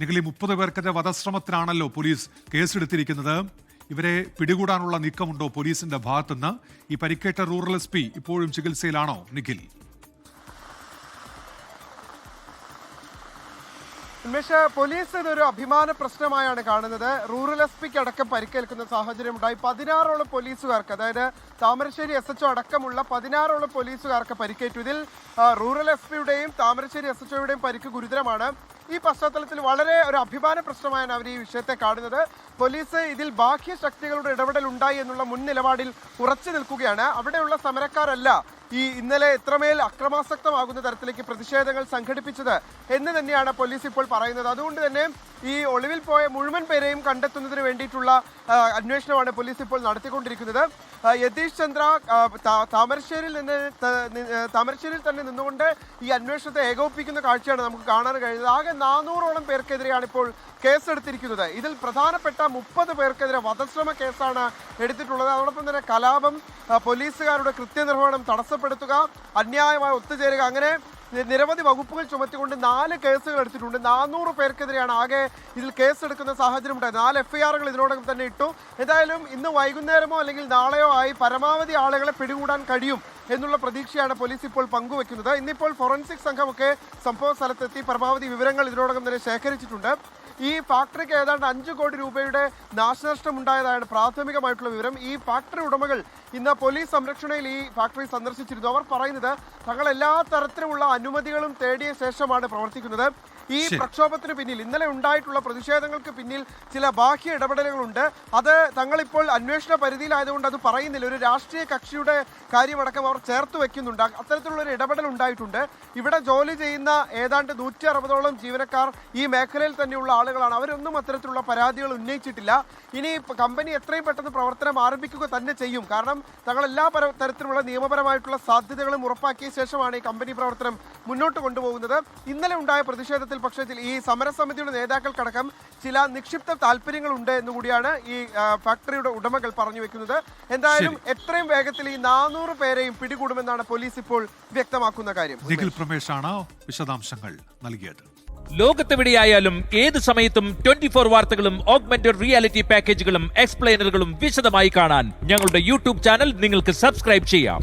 നിങ്ങൾ ഈ മുപ്പത് പേർക്കെതിരെ വധശ്രമത്തിനാണല്ലോ പോലീസ് കേസെടുത്തിരിക്കുന്നത്. ഇവരെ പിടികൂടാനുള്ള നീക്കമുണ്ടോ പോലീസിന്റെ ഭാഗത്തുനിന്ന്? ഈ പരിക്കേറ്റ റൂറൽ എസ് പി ഇപ്പോഴും ചികിത്സയിലാണോ നിഖിൽ? ഉമേഷ് പോലീസ് ഇതൊരു അഭിമാന പ്രശ്നമായാണ് കാണുന്നത്. റൂറൽ എസ് പിക്ക് അടക്കം പരിക്കേൽക്കുന്ന സാഹചര്യം ഉണ്ടായി പതിനാറോളം പോലീസുകാർക്ക് അതായത് താമരശ്ശേരി എസ് എച്ച്ഒ അടക്കമുള്ള പതിനാറോളം പോലീസുകാർക്ക് പരിക്കേറ്റു. ഇതിൽ റൂറൽ എസ് പിയുടെയും താമരശ്ശേരി എസ് എച്ച്ഒയുടെയും പരിക്ക് ഗുരുതരമാണ്. ഈ പശ്ചാത്തലത്തിൽ വളരെ ഒരു അഭിമാന പ്രശ്നമായാണ് അവർ ഈ വിഷയത്തെ കാണുന്നത്. പോലീസ് ഇതിൽ ബാഹ്യ ശക്തികളുടെ ഇടപെടൽ ഉണ്ടായി എന്നുള്ള മുൻ നിലപാടിൽ ഉറച്ചു നിൽക്കുകയാണ്. അവിടെയുള്ള സമരക്കാരല്ല ഈ ഇന്നലെ എത്രമേൽ അക്രമാസക്തമാകുന്ന തരത്തിലേക്ക് പ്രതിഷേധങ്ങൾ സംഘടിപ്പിച്ചത് എന്ന് തന്നെയാണ് പോലീസ് ഇപ്പോൾ പറയുന്നത്. അതുകൊണ്ട് തന്നെ ഈ ഒളിവിൽ പോയ മുഴുവൻ പേരെയും കണ്ടെത്തുന്നതിന് വേണ്ടിയിട്ടുള്ള അന്വേഷണമാണ് പോലീസ് ഇപ്പോൾ നടത്തിക്കൊണ്ടിരിക്കുന്നത്. യതീഷ് ചന്ദ്ര താമരശ്ശേരിൽ നിന്ന് താമരശ്ശേരിൽ തന്നെ നിന്നുകൊണ്ട് ഈ അന്വേഷണത്തെ ഏകോപിപ്പിക്കുന്ന കാഴ്ചയാണ് നമുക്ക് കാണാൻ കഴിയുന്നത്. ആകെ നാനൂറോളം പേർക്കെതിരെയാണ് ഇപ്പോൾ കേസെടുത്തിരിക്കുന്നത്. ഇതിൽ പ്രധാനപ്പെട്ട മുപ്പത് പേർക്കെതിരെ വധശ്രമ കേസാണ് എടുത്തിട്ടുള്ളത്. അതോടൊപ്പം തന്നെ കലാപം പോലീസുകാരുടെ കൃത്യനിർവഹണം തടസ്സപ്പെടുത്തുക അന്യായമായി ഒത്തുചേരുക. അങ്ങനെ നിരവധി വകുപ്പുകൾ ചുമത്തിക്കൊണ്ട് നാല് കേസുകൾ എടുത്തിട്ടുണ്ട്. നാനൂറ് പേർക്കെതിരെയാണ് ആകെ ഇതിൽ കേസെടുക്കുന്ന സാഹചര്യം ഉണ്ടായത്. നാല് എഫ്ഐആറുകൾ ഇതിനോടകം തന്നെ ഇട്ടു. എന്തായാലും ഇന്ന് വൈകുന്നേരമോ അല്ലെങ്കിൽ നാളെയോ ആയി പരമാവധി ആളുകളെ പിടികൂടാൻ കഴിയും എന്നുള്ള പ്രതീക്ഷയാണ് പോലീസ് ഇപ്പോൾ പങ്കുവെക്കുന്നത്. ഇന്നിപ്പോൾ ഫോറൻസിക് സംഘമൊക്കെ സംഭവ സ്ഥലത്തെത്തി പരമാവധി വിവരങ്ങൾ ഇതിനോടകം തന്നെ ശേഖരിച്ചിട്ടുണ്ട്. ഈ ഫാക്ടറിക്ക് ഏതാണ്ട് അഞ്ച് കോടി രൂപയുടെ നാശനഷ്ടം ഉണ്ടായതാണ് പ്രാഥമികമായിട്ടുള്ള വിവരം. ഈ ഫാക്ടറി ഉടമകൾ ഇന്ന് പോലീസ് സംരക്ഷണയിൽ ഈ ഫാക്ടറി സന്ദർശിച്ചിരുന്നു. അവർ പറയുന്നത് തങ്ങൾ എല്ലാ തരത്തിലുമുള്ള അനുമതികളും തേടിയ ശേഷമാണ് പ്രവർത്തിക്കുന്നത്. ഈ പ്രക്ഷോഭത്തിന് പിന്നിൽ ഇന്നലെ ഉണ്ടായിട്ടുള്ള പ്രതിഷേധങ്ങൾക്ക് പിന്നിൽ ചില ബാഹ്യ ഇടപെടലുകളുണ്ട്. അത് തങ്ങളിപ്പോൾ അന്വേഷണ പരിധിയിലായതുകൊണ്ട് അത് പറയുന്നില്ല. ഒരു രാഷ്ട്രീയ കക്ഷിയുടെ കാര്യമടക്കം അവർ ചേർത്ത് വെക്കുന്നുണ്ട്. അത്തരത്തിലുള്ള ഒരു ഇടപെടൽ ഉണ്ടായിട്ടുണ്ട്. ഇവിടെ ജോലി ചെയ്യുന്ന ഏതാണ്ട് നൂറ്റി അറുപതോളം ജീവനക്കാർ ഈ മേഖലയിൽ തന്നെയുള്ള ആളുകളാണ്. അവരൊന്നും അത്തരത്തിലുള്ള പരാതികൾ ഉന്നയിച്ചിട്ടില്ല. ഇനി കമ്പനി എത്രയും പെട്ടെന്ന് പ്രവർത്തനം ആരംഭിക്കുക തന്നെ ചെയ്യും. കാരണം തങ്ങൾ എല്ലാ തരത്തിലുള്ള നിയമപരമായിട്ടുള്ള സാധ്യതകളും ഉറപ്പാക്കിയ ശേഷമാണ് ഈ കമ്പനി പ്രവർത്തനം മുന്നോട്ട് കൊണ്ടുപോകുന്നത്. ഇന്നലെ ഉണ്ടായ പ്രതിഷേധത്തിൽ പക്ഷേ ചില- ഈ സമരസമിതിയുടെ നേതാക്കൾക്കടക്കം ചില നിക്ഷിപ്ത താല്പര്യങ്ങളുണ്ട് എന്നുകൂടിയാണ് ഈ ഫാക്ടറിയുടെ ഉടമകൾ പറഞ്ഞു വെക്കുന്നത്. എന്തായാലും എത്രയും വേഗത്തിൽ ഈ നാനൂറ് പേരെയും പിടികൂടുമെന്നാണ് പോലീസ് ഇപ്പോൾ വ്യക്തമാക്കുന്ന കാര്യം. നിഖിൽ പ്രമേഷാണ് വിശദാംശങ്ങൾ നൽകിയത്. ലോകത്തെവിടെയായാലും ഏത് സമയത്തും ട്വന്റി ഫോർ വാർത്തകളും ഓഗ്മെന്റഡ് റിയാലിറ്റി പാക്കേജുകളും എക്സ്പ്ലെയിനറുകളും വിശദമായി കാണാൻ ഞങ്ങളുടെ യൂട്യൂബ് ചാനൽ നിങ്ങൾക്ക് സബ്സ്ക്രൈബ് ചെയ്യാം.